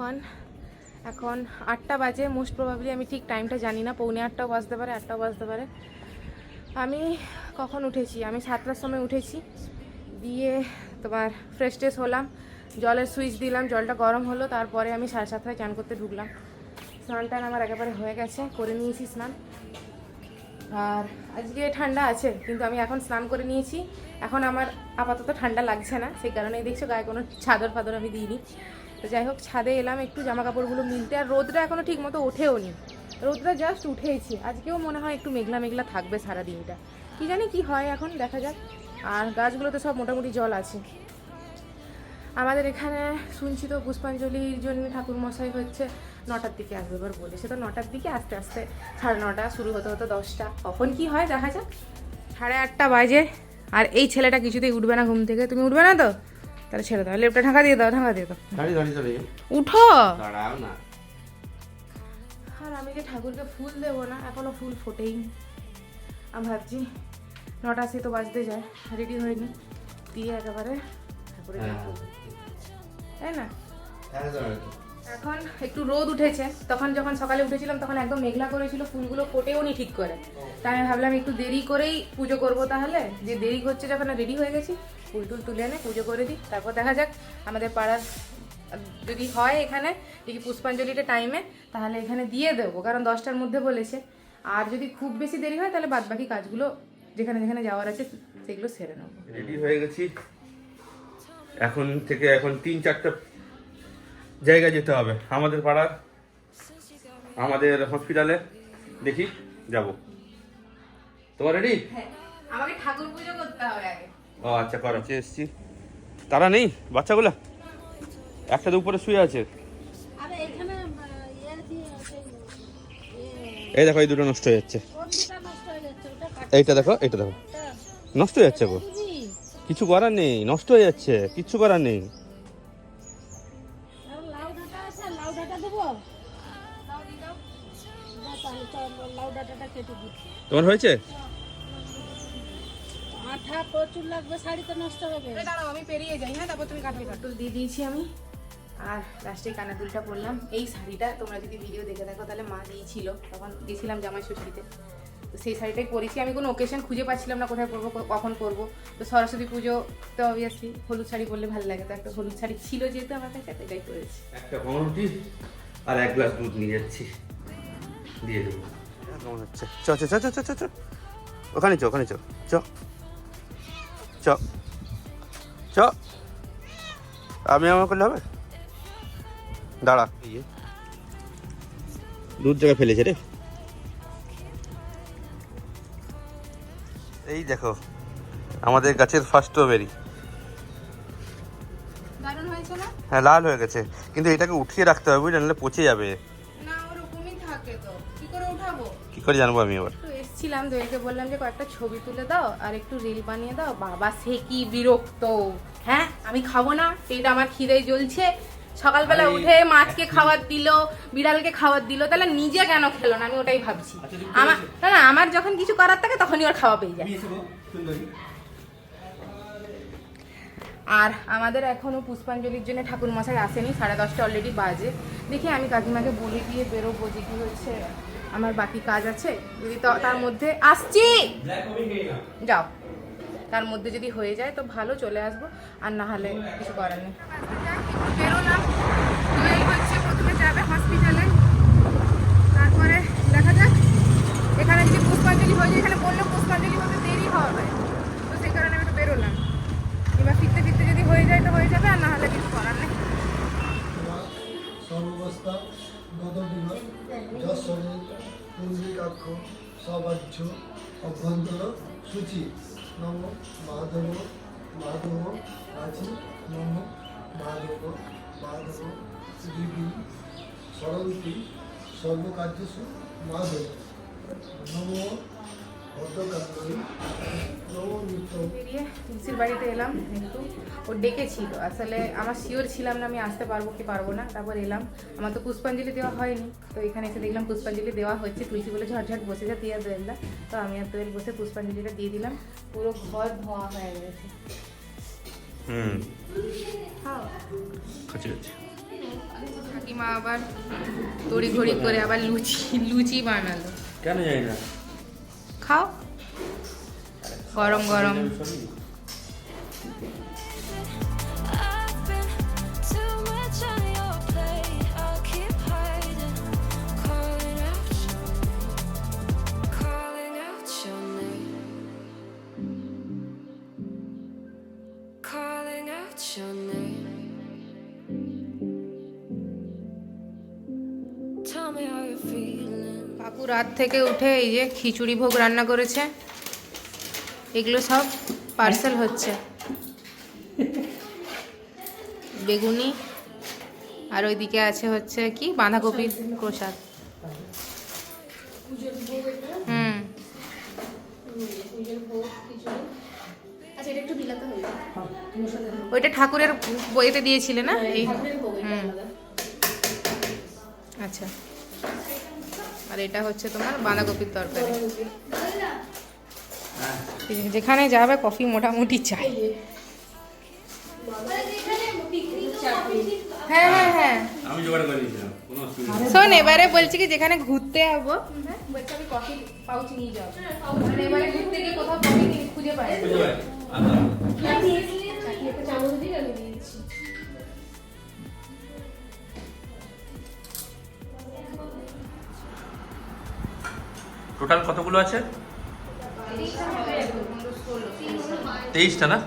One এখন আটটা বাজে মোস্ট প্রবাবলি আমি ঠিক টাইমটা জানি না, পৌনে আটটাও বাজতে পারে, আটটাও বাজতে পারে। আমি কখন উঠেছি? আমি সাতটার সময় উঠেছি। দিয়ে তোমার ফ্রেশ ট্রেশ হলাম, জলের সুইচ দিলাম, জলটা গরম হলো, তারপরে আমি সাড়ে সাতটায় চান করতে ঢুকলাম। স্নান টান আমার একেবারে হয়ে গেছে, করে নিয়েছি স্নান। আর আজকে ঠান্ডা আছে, কিন্তু আমি এখন স্নান করে নিয়েছি। এখন আমার আপাতত ঠান্ডা লাগছে না, সেই কারণেই দেখছ গায়ে কোনো চাদর ফাদর আমি দিইনি। তো যাই হোক, ছাদে এলাম, একটু জামা কাপড়গুলো মিলতে, আর রোদটা এখনও ঠিক মতো ওঠেও নি। রোদটা জাস্ট উঠেইছি, আজকেও মনে হয় একটু মেঘলা মেঘলা থাকবে সারা দিনটা কি জানি কি হয় এখন, দেখা যাক। আর গাছগুলোতে সব মোটামুটি জল আছে। আমাদের এখানে শুনছি তো পুষ্পাঞ্জলির জন্য ঠাকুর মশাই হচ্ছে নটার দিকে আসবে এবার বলে। সে তো নটার দিকে আস্তে আস্তে সাড়ে নটা শুরু হতে হতো দশটা। কখন কি হয় দেখা যাক। সাড়ে আটটা বাজে। আর এই ছেলেটা কিছুতেই উঠবে না ঘুম থেকে। তুমি উঠবে না তো? তাহলে ছেড়ে দাও। লেপটা ঢাকা দিয়ে দাও ঢাকা দিয়ে দাও। দাঁড়িয়ে দাঁড়িয়ে দাঁড়িয়ে উঠো! দাঁড়াও না। আর আমি যে ঠাকুরকে ফুল দেবো না এখনও ফুল ফোটেই আমি ভাবছি নটা সে তো বাজতে যায় রেডি হয়নি। দিয়ে একেবারে ঠাকুরে হ্যাঁ তাই না? হ্যাঁ। এখন একটু রোদ উঠেছে, তখন যখন সকালে উঠেছিলাম তখন একদম মেঘলা করেছিল, ফুলগুলো ফোটেও নি ঠিক করে। তাই আমি ভাবলাম একটু দেরি করেই পুজো করব তাহলে। যে দেরি করছে যখন রেডি হয়ে গেছি, ফুল টুল তুলে এনে পুজো করে দিই। তারপর দেখা যাক আমাদের পাড়ার, যদি হয় এখানে, দেখি পুষ্পাঞ্জলিটা টাইমে তাহলে এখানে দিয়ে দেবো, কারণ দশটার মধ্যে বলেছে। আর যদি খুব বেশি দেরি হয় তাহলে বাদ বাকি কাজগুলো যেখানে যেখানে যাওয়ার আছে, সেগুলো সেরে নেব। রেডি হয়ে গেছি। এখন থেকে এখন তিন চারটা জায়গায় যেতে হবে। আমাদের পাড়ার আমাদের হসপিটালে দেখি যাব। তোমার রেডি হ্যাঁ আমাকে ঠাকুর পুজো করতে হবে আগে। ও আচ্ছা করো। এসছি। তারা নেই? বাচ্চাগুলো? একটা উপরে শুয়ে আছে। আরে এখানে আহ, ইয়ে ইয়ে, এই দেখো এই দুটো নষ্ট হয়ে যাচ্ছে। এইটা দেখো এইটা দেখো। নষ্ট হয়ে যাচ্ছে গো। কিছু করার নেই নষ্ট হয়ে যাচ্ছে কিচ্ছু করার নেই। তোমার হয়েছে? আঠা প্রচুর লাগবে শাড়ি তো নষ্ট হবে। দাঁড়াও আমি পেরিয়ে যাই হ্যাঁ তারপর তুমি কাটবে কাটুল দিয়ে দিয়েছি আমি। আর লাস্টে পরলাম। এই শাড়িটা তোমরা যদি ভিডিও দেখে দেখো তাহলে মা দিয়েছিল। তখন গেছিলাম জামাই ষষ্ঠীতে। তো সেই শাড়িটাই পরেছি। আমি কোনো ওকেশন খুঁজে পাচ্ছিলাম না কোথায় পরবো কখন পরবো। তো সরস্বতী পুজো তো অবভিয়াসলি হলুদ শাড়ি পরলে ভালো লাগে। তো একটা হলুদ শাড়ি ছিল যেহেতু আমার কাছে এটাই পরেছি। একটা আর এক গ্লাস দুধ নিয়ে যাচ্ছি। দিয়ে দেবো। কেমন হচ্ছে। চ চ চ চ চ চ ওখানে চ ওখানে চ। চ। চ। চ। আমি আমার করলে হবে? দাঁড়া। ইয়ে দুধ জায়গায় ফেলেছে রে। এই দেখো আমাদের গাছের ফার্স্ট স্ট্রবেরি দারুণ হয়েছে না? হ্যাঁ লাল হয়ে গেছে। কিন্তু এটাকে উঠিয়ে রাখতে হবে বুঝলে নাহলে পচে যাবে। কি করে জানব আমি এবার? এসছিলাম দোয়েলকে বললাম যে কয়েকটা ছবি তুলে দাও আর একটু রিল বানিয়ে দাও। বাবা সে কি বিরক্ত। হ্যাঁ আমি খাব না এটা আমার খিদে জ্বলছে। সকালবেলা উঠে মাছকে খাবার দিল বিড়ালকে খাবার দিল তাহলে নিজে কেন খেলো না? আমি ওটাই ভাবছি। আমার না না আমার যখন কিছু করার থাকে তখনই ওর খাওয়া পেয়ে যায়। আর আমাদের এখনও পুষ্পাঞ্জলির জন্য ঠাকুর মশাই আসেনি সাড়ে দশটা অলরেডি বাজে। দেখি আমি কাকিমাকে বলে দিয়ে বেরোবো যে কি হচ্ছে। আমার বাকি কাজ আছে যদি তা- তার মধ্যে আসছি। যাও। তার মধ্যে যদি হয়ে যায় তো ভালো চলে আসব। আর না হলে কিছু করার নেই। বেরোলাম এই হচ্ছে প্রথমে যাবে হসপিটালে তারপরে দেখা যাক। এখানে যদি পুষ্পাঞ্জলি হয়ে যায় এখানে বললে পুষ্পাঞ্জলি হতে দেরি হবে। তো সেই কারণে আমি একটু বেরোলাম। এবার ফিরতে ফিরতে যদি হয়ে যায় তো হয়ে যাবে আর না হলে কিছু করার নেই। নদবিমল যশরী পুণ্ডিকাক্ষ সবাহ্য অভ্যন্তর, সূচি, নম মাধব মাধব, রাজি, নম মাধব মাধব দেবী সরন্তী, সর্বকার্যসু, মাধব, নম তুলসির বাড়িতে এলাম একটু। ও ডেকেছিল। আসলে আমার শিওর ছিলাম না আমি আসতে পারব কি পারব না। তারপর এলাম। আমার তো পুষ্পাঞ্জলি দেওয়া হয়নি। তো এখানে এসে দেখলাম পুষ্পাঞ্জলি দেওয়া হচ্ছে। তুলসী বলে ঝটঝট বসে যা তুই আর দোয়েলদা তো আমি আর দোয়েল বসে পুষ্পাঞ্জলিটা দিয়ে দিলাম। পুরো ঘর ধোয়া হয়ে গেছে। হুম। কাকিমা আবার তড়িঘড়ি করে আবার লুচি লুচি বানালো। কেন যাই না। খাও। গরম গরম। রাত থেকে উঠে এই যে খিচুড়ি ভোগ রান্না করেছে এগুলো সব পার্সেল হচ্ছে। বেগুনি আর ওইদিকে আছে হচ্ছে কি? বাঁধাকপির প্রসাদ। হুম। ওইটা ঠাকুরের বইতে দিয়েছিলে না? এই হুম। আচ্ছা। এটা হচ্ছে তোমার বাঁধাকপির তরকারি। যেখানে যাবে কফি মোটামুটি চাই। হ্যাঁ হ্যাঁ হ্যাঁ। শোন এবারে বলছি কি যেখানে ঘুরতে যাব বলছি আমি কফি পাউচ নিয়ে যাব মানে এবারে ঘুরতে গিয়ে কোথাও কফি খুঁজে পাই। টোটাল কতগুলো আছে? তেইশটা না?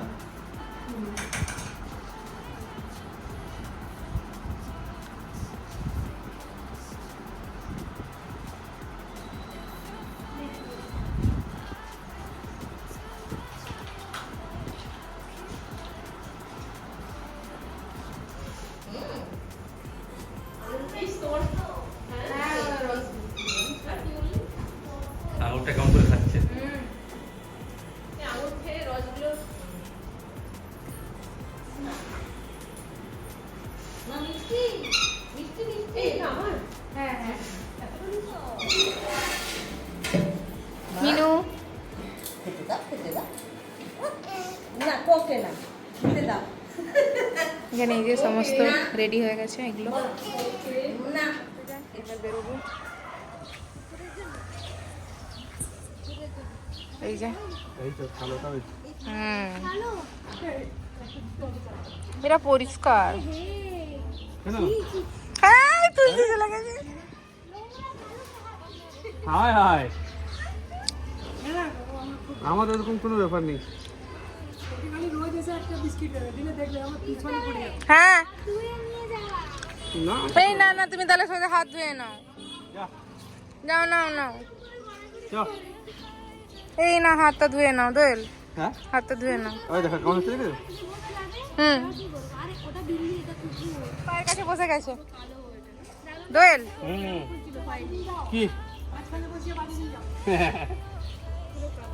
যে সমস্ত রেডি হয়ে গেছে এগুলো। এবার বেরোবো। এই যে। হুম। এরা পরিষ্কার। হ্যাঁ তুলতে চলে গেছে। হায় হায়। আমাদের এরকম কোনো ব্যাপার নেই। হ্যাঁ। এই না না তুমি তাহলে সোজা হাত ধুয়ে নাও। যাও নাও নাও। এই না হাতটা ধুয়ে নাও দোয়েল। হ্যাঁ? হাতটা ধুয়ে নাও। হুম। পায়ের কাছে বসে গেছে। দোয়েল। হুম।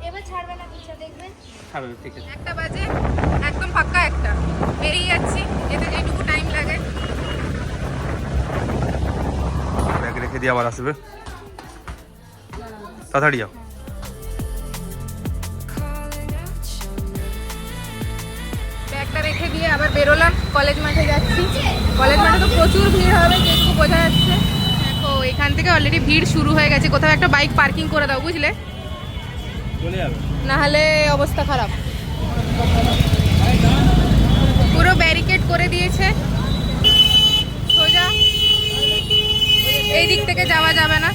কি ছাড়বে ঠিক আছে। একটা বাজে একদম ফাঁকা একটা। বেরিয়ে যাচ্ছি যেতে যেটুকু টাইম লাগে। ব্যাগ রেখে দিয়ে আবার আসবে। তাড়াতাড়ি যাও. ব্যাগটা রেখে দিয়ে আবার বেরোলাম কলেজ মাঠে যাচ্ছি। কলেজ মাঠে তো প্রচুর ভিড় হবে যেটুকু বোঝা যাচ্ছে। দেখো এখান থেকে অলরেডি ভিড় শুরু হয়ে গেছে। কোথাও একটা বাইক পার্কিং করে দাও বুঝলে? না হলে অবস্থা খারাপ। পুরো ব্যারিকেড করে দিয়েছে। সোজা। এই দিক থেকে যাওয়া যাবে না।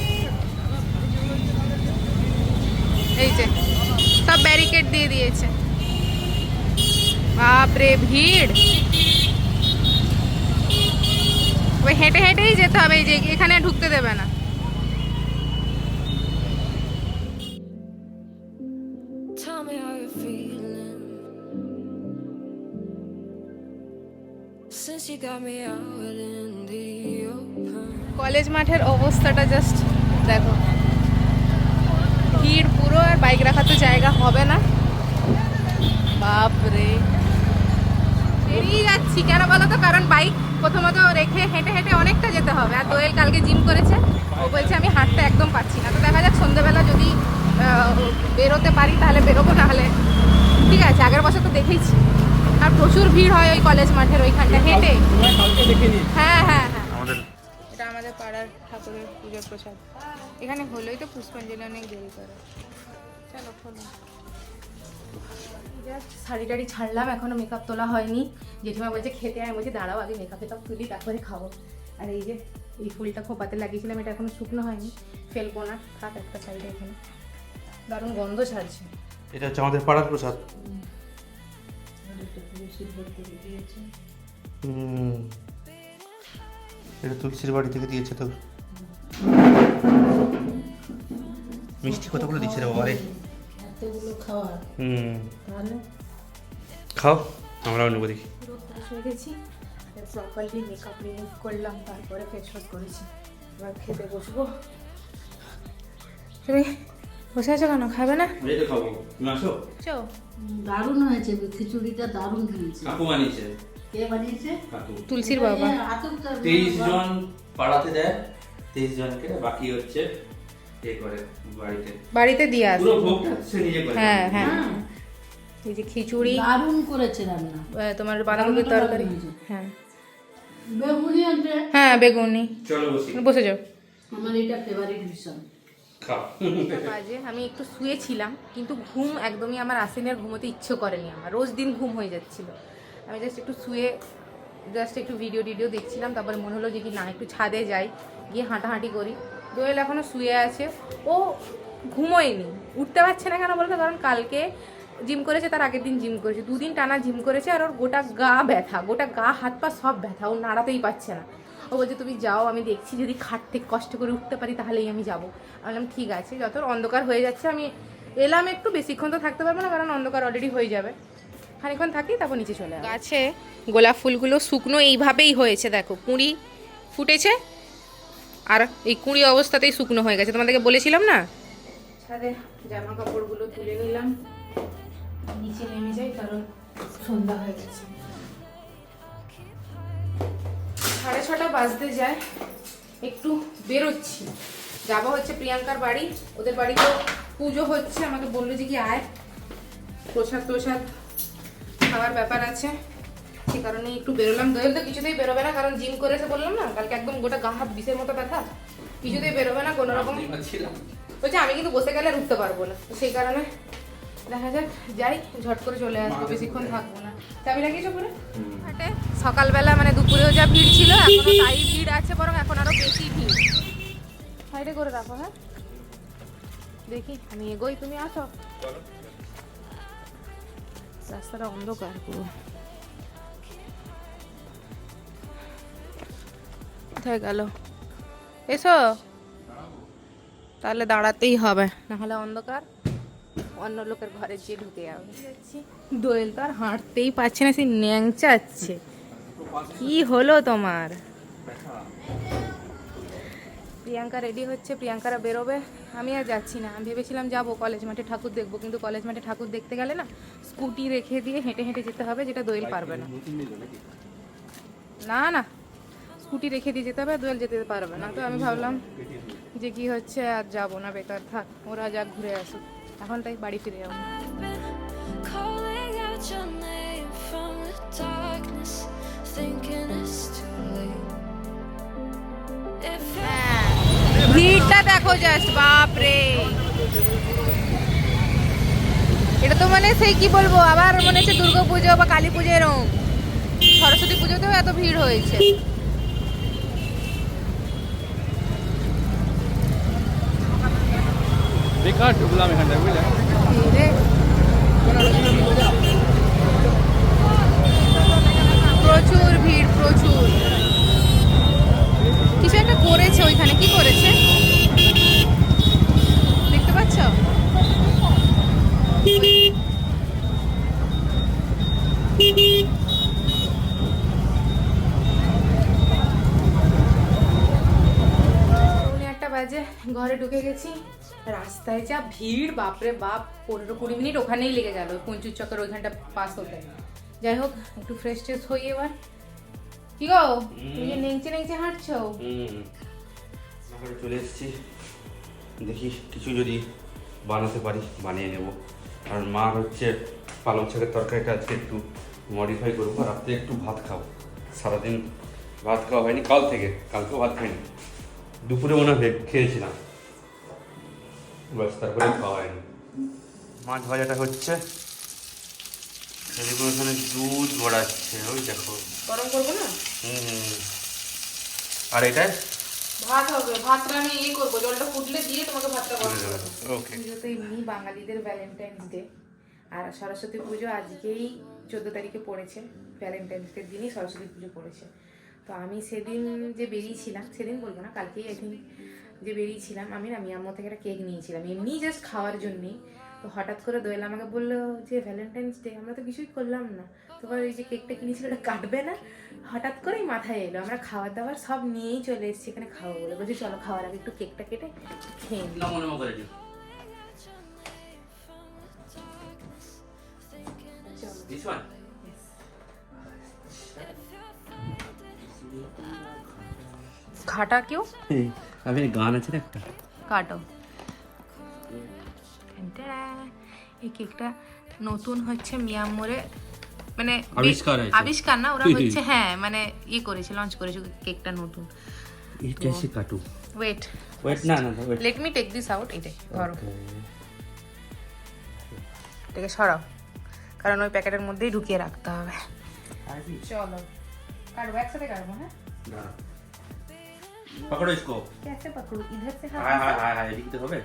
এই যে, সব ব্যারিকেড দিয়ে দিয়েছে। বাপরে, ভিড়। ওই হেঁটে হেঁটেই যেতে হবে, এই যে এখানে ঢুকতে দেবে না। কলেজ মাঠের অবস্থাটা জাস্ট দেখো। ভিড় পুরো আর বাইক রাখার তো জায়গা হবে না। বাপরে। বেরিয়ে যাচ্ছি কেন বলো তো? কারণ বাইক প্রথমত রেখে হেঁটে হেঁটে অনেকটা যেতে হবে। আর দোয়েল কালকে জিম করেছে। ও বলছে, আমি হাঁটতে একদম পাচ্ছি না। তো দেখা যাক সন্ধ্যেবেলা যদি বেরোতে পারি, তাহলে বেরোবো নাহলে ঠিক আছে। আগের বছর তো দেখেইছি। আর প্রচুর ভিড় হয় ওই কলেজ মাঠের ওইখানটা হেঁটে। হ্যাঁ হ্যাঁ হ্যাঁ। আমার আমাদের পাড়ার ঠাকুরের পুজোর প্রসাদ। এখানে হলোই তো পুষ্পাঞ্জলি অনেক দেরি করে। চলো খোলো। শাড়ি টাড়ি ছাড়লাম এখনও মেকআপ তোলা হয়নি। জেঠিমা বলছে খেতে আমি বলছি দাঁড়াও আগে মেকআপ টেকআপ তুলি তারপরে খাব। আর এই যে এই ফুলটা খোপাতে লাগিয়েছিলাম এটা এখনও শুকনো হয়নি। ফেলব না থাক একটা সাইডে এখানে দারুণ গন্ধ ছাড়ছে। এটা হচ্ছে আমাদের পাড়ার প্রসাদ। হুম। এটা তুলসীর বাড়ি থেকে দিয়েছে তো। মিষ্টি কতগুলো দিচ্ছে রে বাবা রে এতগুলো হুম। তাহলে? খাও আমরাও নেব দেখি। পুরো গেছি। প্রপারলি মেকআপ রিমুভ করলাম তারপরে ফেস ওয়াশ করেছি। এবার খেতে বসবো। বসে আছো কেন? খাবে না? এই তো খাব। তুমি আসো। চো। দারুণ হয়েছে খিচুড়িটা দারুণ হয়েছে কাকু বানিয়েছে। কে বানিয়েছে? কাকু। তুলসীর বাবা। এ, আতপটা তেইশ জন পাড়াতে দেয়। তেইশ জনকে বাকি হচ্ছে এ করে বাড়িতে। বাড়িতে দিয়ে পুরো ভোগটা সে নিজে করে হ্যাঁ হ্যাঁ। হ্যাঁ, এই যে খিচুড়ি। দারুণ করেছে রান্না। তোমার বাঁধাকপির তরকারি। হ্যাঁ। বেগুনি আছে হ্যাঁ বেগুনি। চলো বসি। বসে যাও। আমার এটা ফেভারিট ভীষণ। বাজে, আমি একটু শুয়েছিলাম, কিন্তু ঘুম একদমই আমার আসেনি আর ঘুমোতে ইচ্ছে করেনি আমার। রোজ দিন ঘুম হয়ে যাচ্ছিল। আমি জাস্ট একটু শুয়ে জাস্ট একটু ভিডিও টিডিও দেখছিলাম, তারপরে মনে হলো যে কি না, একটু ছাদে যাই, গিয়ে হাঁটাহাঁটি করি। দোয়েল এখনও শুয়ে আছে। ও ঘুমোয়নি। উঠতে পারছে না কেন বলতো? কারণ কালকে জিম করেছে, তার আগের দিন জিম করেছে। দুদিন টানা জিম করেছে আর ওর গোটা গা ব্যথা, গোটা গা, হাত পা সব ব্যথা। ও নাড়াতেই পারছে না। ও বলছে তুমি যাও আমি দেখছি যদি খাট থেকে কষ্ট করে উঠতে পারি তাহলেই আমি যাব। আমি বললাম ঠিক আছে যত অন্ধকার হয়ে যাচ্ছে আমি এলাম একটু বেশিক্ষণ তো থাকতে পারব না কারণ অন্ধকার অলরেডি হয়ে যাবে। খানিক্ষণ থাকি তারপর নিচে চলে গাছে গোলাপ ফুলগুলো শুকনো এইভাবেই হয়েছে দেখো কুঁড়ি ফুটেছে আর এই কুঁড়ি অবস্থাতেই শুকনো হয়ে গেছে। তোমাদেরকে বলেছিলাম না? ছাদে জামা কাপড়গুলো তুলে নিলাম নিচে নেমে যাই কারণ সন্ধ্যা হয়ে গেছে। সাড়ে ছটা বাজতে যায়। একটু বেরোচ্ছি। যাব হচ্ছে প্রিয়াঙ্কার বাড়ি। ওদের বাড়িতেও পুজো হচ্ছে। আমাকে বলল যে কি আয়। প্রসাদ প্রসাদ খাওয়ার ব্যাপার আছে। সে কারণে একটু বেরোলাম। দোয়েল তো কিছুতেই বেরোবে না কারণ জিম করেছে বললাম না। কালকে একদম গোটা গা হাত বিষের মতো ব্যথা। কিছুতেই বেরোবে না কোনো রকম বলছে আমি কিন্তু বসে গেলে উঠতে পারব না। সেই কারণে দেখা যাক যাই ঝট করে চলে আসব বেশিক্ষণ থাকব না। চাবি লাগিয়েছো পরে হাটে সকালবেলা মানে দুপুরেও যা ভিড় ছিল এখনও তাই ভিড় আছে বরং এখন আরও বেশি ভিড়। সাইডে করে রাখো হ্যাঁ? দেখি আমি এগোই তুমি আসো। রাস্তাটা অন্ধকার পুরো। কোথায় গেল? এসো। তাহলে দাঁড়াতেই হবে নাহলে অন্ধকার। অন্য লোকের ঘরে গিয়ে ঢুকে যাবে দোয়েল তো আর হাঁটতেই পারছে না সে ন্যাংচাচ্ছে কি হলো তোমার? প্রিয়াঙ্কা রেডি হচ্ছে প্রিয়াঙ্কারা বেরোবে। আমি আর যাচ্ছি না। আমি ভেবেছিলাম যাব কলেজ মাঠে ঠাকুর দেখব কিন্তু কলেজ মাঠে ঠাকুর দেখতে গেলে না স্কুটি রেখে দিয়ে হেঁটে হেঁটে যেতে হবে যেটা দোয়েল পারবে না। না না স্কুটি রেখে দিয়ে যেতে হবে দোয়েল যেতে পারবে না। তো আমি ভাবলাম যে কি হচ্ছে আর যাব না বেকার থাক। ওরা যাক ঘুরে আসুক। এখন তাই বাড়ি ফিরে যাব. If ভিড়টা দেখো জাস্ট বাপ রে এটা তো মানে সেই কি বলব আবার মনে হচ্ছে দুর্গা পুজো বা কালী পুজো এরকম। সরস্বতী পুজোতেও এত ভিড় হয়েছে। বেকার ঢুকলাম এখানটায় বুঝলে প্রচুর ভিড়, প্রচুর। কিছু একটা করেছে ওইখানে, কি করেছে? দেখতে পাচ্ছ? একটা বাজে, ঘরে ঢুকে গেছি। রাস্তায় যা ভিড় বাপরে বাপ পনেরো কুড়ি মিনিট ওখানেই লেগে গেল পঞ্চুর চক্কর ওইখানটা পাস হতে যাই হোক একটু ফ্রেশ ট্রেশ হই এবার। কি গো? তুমি যে নেংচে নেংচে হাঁটছো? চলে এসেছি। দেখি কিছু যদি বানাতে পারি বানিয়ে নেব। কারণ মা হচ্ছে পালং শাকের তরকারিটা আজকে একটু মডিফাই করব রাত্রে একটু ভাত খাব। সারাদিন ভাত খাওয়া হয়নি কাল থেকে কালকেও ভাত খাইনি। দুপুরে মনে হয় খেয়েছিলাম। বাস তারপরে খাওয়া হয়নি মাছ ভাজাটা হচ্ছে। এদিকে ওখানে দুধ গড়াচ্ছে ওই দেখো। গরম করব না? হুম হুম। আর এটাই ভাত হবে ভাতটা আমি ইয়ে করব জলটা ফুটলে দিয়ে তোমাকে ভাতটা গরম করব ওকে পুজো তো এমনি বাঙালিদের ভ্যালেন্টাইন্স ডে আর সরস্বতী পুজো আজকেই চোদ্দ তারিখে পড়েছে। ভ্যালেন্টাইন্স ডের দিনই সরস্বতী পুজো পড়েছে। তো আমি সেদিন যে বেরিয়েছিলাম সেদিন বলব না কালকেই আই থিঙ্ক যে বেরিয়েছিলাম আমি না মিয়াম্মা থেকে একটা কেক নিয়েছিলাম। এমনি জাস্ট খাওয়ার জন্যই তো হঠাৎ করে দোয়েল আমাকে বলল যে ভ্যালেন্টাইন্স ডে আমরা তো কিছুই করলাম না। তোমার ওই যে কেকটা কিনেছিল ওটা কাটবে না? হঠাৎ করেই মাথায় এলো। আমরা খাবার দাবার সব নিয়েই চলে এসেছি এখানে খাব বলে। বলছি চলো খাওয়ার আগে একটু কেকটা কেটে খেয়ে ওয়ান খাটা কেউ? আমি গান আছে না একটা? কাটো। এই কেকটা নতুন হচ্ছে মিয়ামোরে মানে আবিষ্কার আবিষ্কার না ওরা হচ্ছে হ্যাঁ মানে ইয়ে করেছে লঞ্চ করেছে কেকটা নতুন। এটা সে কাটু ওয়েট ওয়েট না না wait let me take this out এটাই ধরো। এটাকে সরাও কারণ ওই প্যাকেটের মধ্যেই ঢুকিয়ে রাখতে হবে। চলো কাটবো একসাথে কাটবো হ্যাঁ? पकड़ो इसको कैसे पकड़ू इधर से हाय हाथ हाय हाय हाय एडिट तो होगे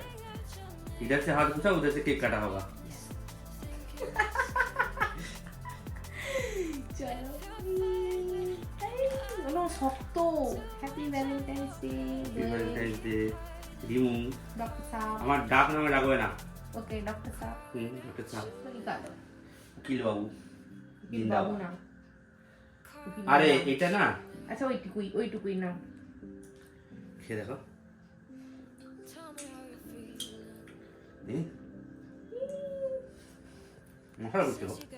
इधर से हाथ घुसा उधर से केक काटा होगा চলো বলো শক্ত happy Valentine's day Valentine's day Rimu doctor সাহেব আমার ডাক নামে ডাকবে না ওকে ডক্টর সাহেব হুম ওটা চাপ বলি কাটো উকিল বাবু উকিল বাবু না উকিল আরে বাবু। এটা না আচ্ছা ওইটুকুই ওইটুকুই না খেয়ে দেখো? দেখি মশলা করতে